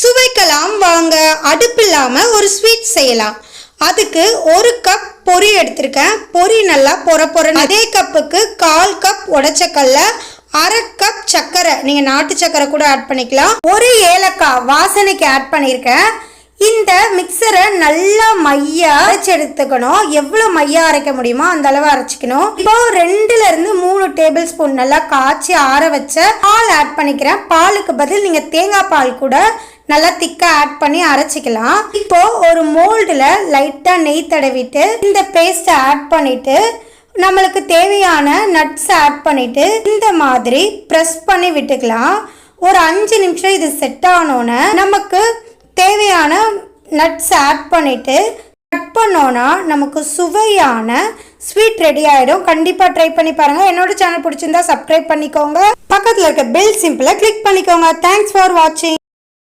சுவைக்கலாம் வாங்க. அடுப்பு இல்லாமல் ஒரு ஸ்வீட் செய்யலாம். அதுக்கு ஒரு கப் பொரி எடுத்திருக்கேன். பொரி நல்லா பொற பொற அதே கப்புக்கு கால் கப் உடச்சக்கல்ல அரை கப் சர்க்கரை நீங்கள் நாட்டு சர்க்கரை கூட ஆட் பண்ணிக்கலாம். ஒரு ஏலக்காய் வாசனைக்கு ஆட் பண்ணியிருக்கேன் இந்த மிக்சரை நல்லா மையா அரைச்சி எடுத்துக்கணும். எவ்வளோ மையா அரைக்க முடியுமோ அந்த அளவு அரைச்சிக்கணும். இப்போ ரெண்டுல இருந்து மூணு டேபிள் ஸ்பூன் நல்லா காய்ச்சி ஆற வச்ச பால் ஆட் பண்ணிக்கிறேன். பாலுக்கு பதில் நீங்க தேங்காய் பால் கூட நல்லா திக்காக ஆட் பண்ணி அரைச்சிக்கலாம். இப்போ ஒரு மோல்டில் லைட்டாக நெய் தடவிட்டு இந்த பேஸ்ட்டை ஆட் பண்ணிவிட்டு நம்மளுக்கு தேவையான நட்ஸை ஆட் பண்ணிவிட்டு இந்த மாதிரி ப்ரெஸ் பண்ணி விட்டுக்கலாம். ஒரு அஞ்சு நிமிஷம் இது செட் ஆனோன்னே நமக்கு தேவையான நட்ஸ் ஆட் பண்ணிவிட்டு கட் பண்ணோன்னா நமக்கு சுவையான ஸ்வீட் ரெடி ஆகிடும் கண்டிப்பாக ட்ரை பண்ணி பாருங்கள் என்னோட சேனல் பிடிச்சிருந்தா சப்ஸ்கிரைப் பண்ணிக்கோங்க. பக்கத்தில் இருக்க பெல் சிம்பிளை கிளிக் பண்ணிக்கோங்க. தேங்க்ஸ் ஃபார் வாட்சிங்